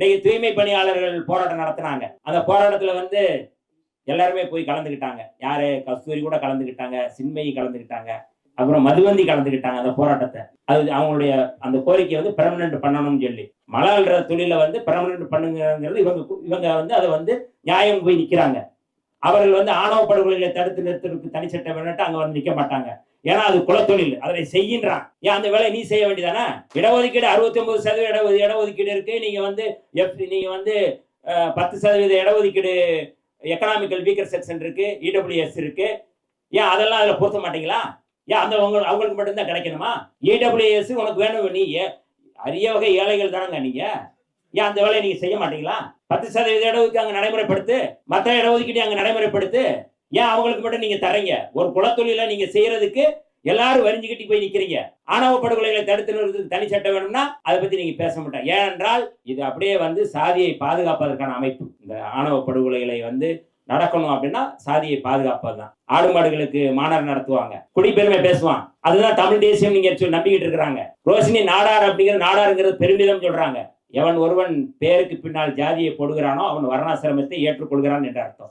இன்னைக்கு தூய்மை பணியாளர்கள் போராட்டம் நடத்தினாங்க. அந்த போராட்டத்துல வந்து எல்லாருமே போய் கலந்துக்கிட்டாங்க யாரு? கஸ்தூரி கூட கலந்துக்கிட்டாங்க சின்மயி கலந்துக்கிட்டாங்க அப்புறம் மதுவந்தி கலந்துக்கிட்டாங்க அந்த போராட்டத்தை. அது அவங்களுடைய அந்த கோரிக்கை வந்து பெர்மனன்ட் பண்ணணும்னு சொல்லி. மழை அல்ற தொழிலை வந்து பெர்மனன்ட் பண்ணுங்கிறது இவங்க இவங்க வந்து அதை வந்து நியாயம் போய் நிக்கிறாங்க. அவர்கள் வந்து ஆணவ படுகொலைகளை தடுத்து நிறுத்துறதுக்கு தனி சட்டம் வேணுட்டு அங்க வந்து நிக்க மாட்டாங்க. ஏன்னா அது குலத்தொழில் அதனை செய்கின்றான். ஏன் அந்த வேலையை நீ செய்ய வேண்டியதானே? இடஒதுக்கீடு அறுபத்தி ஒன்பது சதவீத இட இடஒதுக்கீடு இருக்கு. நீங்க வந்து எப் நீங்க வந்து பத்து சதவீத இடஒதுக்கீடு எக்கனாமிக்கல் வீக்கர் செக்ஷன் இருக்கு இடபிள்யூஎஸ் இருக்கு. ஏன் அதெல்லாம் அதில் பொருத்த மாட்டீங்களா? ஏன் அந்த அவங்க அவங்களுக்கு மட்டும்தான் கிடைக்கணுமா? இடபிள்யூஎஸ் உனக்கு வேணும் நீ. அரிய வகை ஏழைகள் தானங்க நீங்க. ஏன் அந்த வேலையை நீங்க செய்ய மாட்டீங்களா? பத்து சதவீத இடஒதுக்கீடு அங்கே நடைமுறைப்படுத்து மற்ற இடஒதுக்கீடு அங்கே நடைமுறைப்படுத்து. ஏன் அவங்களுக்கு மட்டும் நீங்க தரீங்க ஒரு குலத்தொழில நீங்க செய்யறதுக்கு எல்லாரும் வரிஞ்சுக்கிட்டு போய் நிக்கிறீங்க. ஆணவ படுகொலைகளை தடுத்து நிறுத்துறதுக்கு தனி சட்டம் வேணும்னா அதை பத்தி நீங்க பேச மாட்டேன் ஏனென்றால் இது அப்படியே வந்து சாதியை பாதுகாப்பதற்கான அமைப்பு. இந்த ஆணவ படுகொலைகளை வந்து நடக்கணும் அப்படின்னா சாதியை பாதுகாப்பது தான். ஆடு மாடுகளுக்கு மாநாடு நடத்துவாங்க. குடிப்பெருமை பேசுவான். அதுதான் தமிழ் தேசியம் நீங்க நம்பிக்கிட்டு இருக்கிறாங்க. ரோஷினி நாடார் அப்படிங்கிற நாடாருங்கிறது பெருமிதம் சொல்றாங்க. எவன் ஒருவன் பேருக்கு பின்னால் ஜாதியை போடுகிறானோ அவன் வர்ணாசிரமத்தை ஏற்றுக்கொள்கிறான் என்ற அர்த்தம்.